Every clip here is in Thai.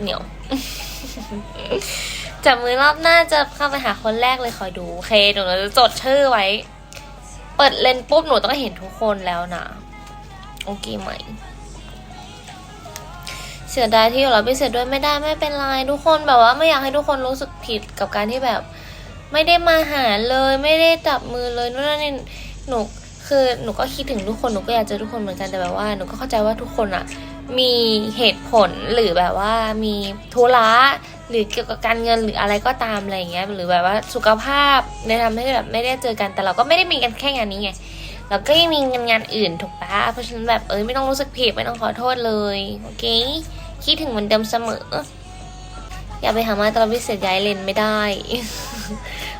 เหนียว จับมือรอบหน้าจะเข้าไปหาคนแรกเลยคอยดูโอเคหนูจะจดชื่อไว้ เปิดเลนปุ๊บหนูต้องเห็นทุกคนแล้วนะ โอเคไหมเสียดายที่เราพิเศษด้วยไม่ได้ไม่เป็นไรทุกคนแบบว่าไม่อยากให้ทุกคนรู้สึกผิดกับการที่แบบ ไม่ได้มาหาเลยไม่ได้จับมือเลยนู่นนี่หนูคือหนูก็คิดถึงทุกคนหนูก็อยากเจอทุกคนเหมือนกันแต่แบบว่าหนูก็เข้าใจว่าทุกคนอะ มีเหตุผลหรือแบบว่ามีธุระหรือเกี่ยวกับการเงินหรืออะไรก็ตามอะไรเงี้ยหรือแบบว่าสุขภาพในยทำให้แบบไม่ได้เจอกันแต่เราก็ไม่ได้มีกันแค่งานนี้ไงเราก็ยังมีงานงานอื่นถูกปะเพราะฉะนั้นแบบเอ้ยไม่ต้องรู้สึกผิดไม่ต้องขอโทษเลยโอเคคิดถึงเหมือนเดิมเสมอ อย่าไปหามาตอนพิเศษย้ายเลนไม่ได้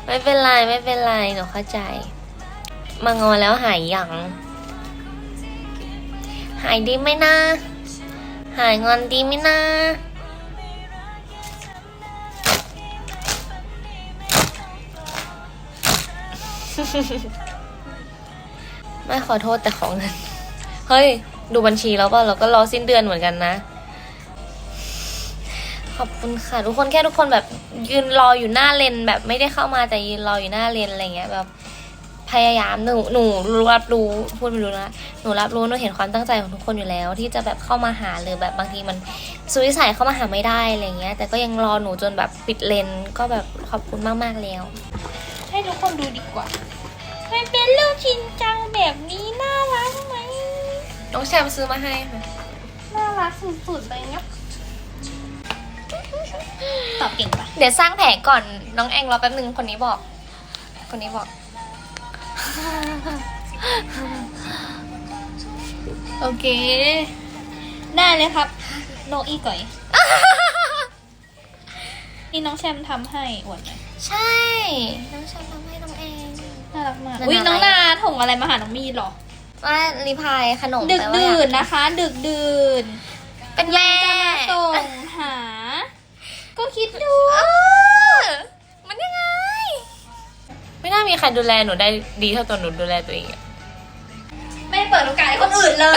ไม่เป็นไรไม่เป็นไรหนูเข้าใจ มางอแล้วหายยังหายดีไหมนะ หายงอนดีไหมนะไม่ขอโทษแต่ของเงิน เฮ้ย ดูบัญชีแล้วป่ะเราก็รอสิ้นเดือนเหมือนกันนะ ขอบคุณค่ะ ทุกคนแค่ทุกคนแบบยืนรออยู่หน้าเลนแบบไม่ได้เข้ามาแต่ยืนรออยู่หน้าเลนอะไรเงี้ยแบบ พยายามหนูหนูรับรู้พูดไม่รู้นะหนูรับรู้หนูเห็นความตั้งใจของทุกคนอยู่แล้ว ที่จะแบบเข้ามาหาหรือแบบบางทีมันสุวิสัยเข้ามาหาไม่ได้อะไรเงี้ย แต่ก็ยังรอหนูจนแบบปิดเลนก็แบบขอบคุณมากๆแล้ว ให้ทุกคนดูดีกว่ามันเป็นลูกชินจังแบบนี้น่ารักไหมน้องแชมป์ซื้อมาให้ค่ะน่ารักสุดๆเลยเนี่ยตอบเก่งปะเดี๋ยวสร้างแผงก่อนน้องแองรอแป๊บนึงคนนี้บอก คนนี้บอก โอเค ได้เลยครับ โนอีก่อย นี่น้องแชมทำให้อวดหน่อยใช่ น้องแชมป์ทำให้น้องแอง น่ารักมากนานาอุ้ยน้องอะไรนาถงอะไรมาหาน้องมีเหรอ ว่ารีพายขนมดึกแปลว่าดื่นนะคะ ดึกดื่นเป็นแม่จะมาส่งหา ก็คิดดู เออ ใครดูแลหนูได้ดีเท่าตัวหนูดูแลตัวเองอะ ไม่ได้เปิดโอกาสให้คนอื่นเลย